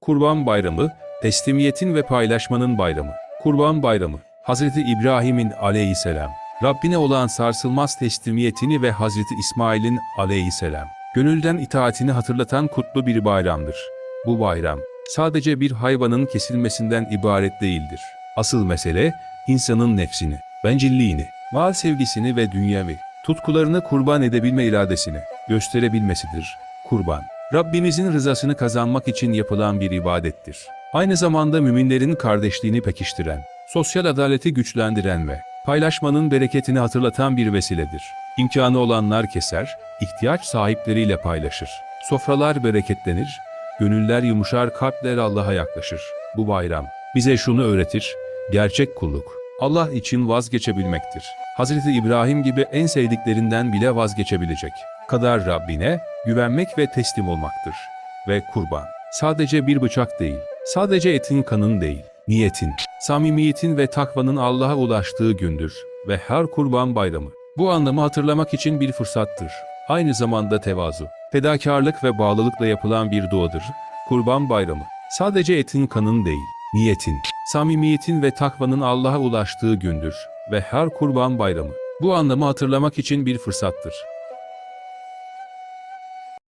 Kurban Bayramı, teslimiyetin ve paylaşmanın bayramı. Kurban Bayramı, Hazreti İbrahim'in aleyhisselam, Rabbine olan sarsılmaz teslimiyetini ve Hazreti İsmail'in aleyhisselam, gönülden itaatini hatırlatan kutlu bir bayramdır. Bu bayram, sadece bir hayvanın kesilmesinden ibaret değildir. Asıl mesele, insanın nefsini, bencilliğini, mal sevgisini ve dünyevi, tutkularını kurban edebilme iradesini gösterebilmesidir. Kurban, Rabbimizin rızasını kazanmak için yapılan bir ibadettir. Aynı zamanda müminlerin kardeşliğini pekiştiren, sosyal adaleti güçlendiren ve paylaşmanın bereketini hatırlatan bir vesiledir. İmkanı olanlar keser, ihtiyaç sahipleriyle paylaşır. Sofralar bereketlenir, gönüller yumuşar, kalpler Allah'a yaklaşır. Bu bayram bize şunu öğretir, gerçek kulluk, Allah için vazgeçebilmektir. Hazreti İbrahim gibi en sevdiklerinden bile vazgeçebilecek kadar Rabbine güvenmek ve teslim olmaktır. Ve kurban, sadece bir bıçak değil, sadece etin kanın değil, niyetin, samimiyetin ve takvanın Allah'a ulaştığı gündür ve her kurban bayramı. Bu anlamı hatırlamak için bir fırsattır. Aynı zamanda tevazu, fedakarlık ve bağlılıkla yapılan bir duadır. Kurban bayramı, sadece etin kanın değil, niyetin, samimiyetin ve takvanın Allah'a ulaştığı gündür ve her kurban bayramı. Bu anlamı hatırlamak için bir fırsattır.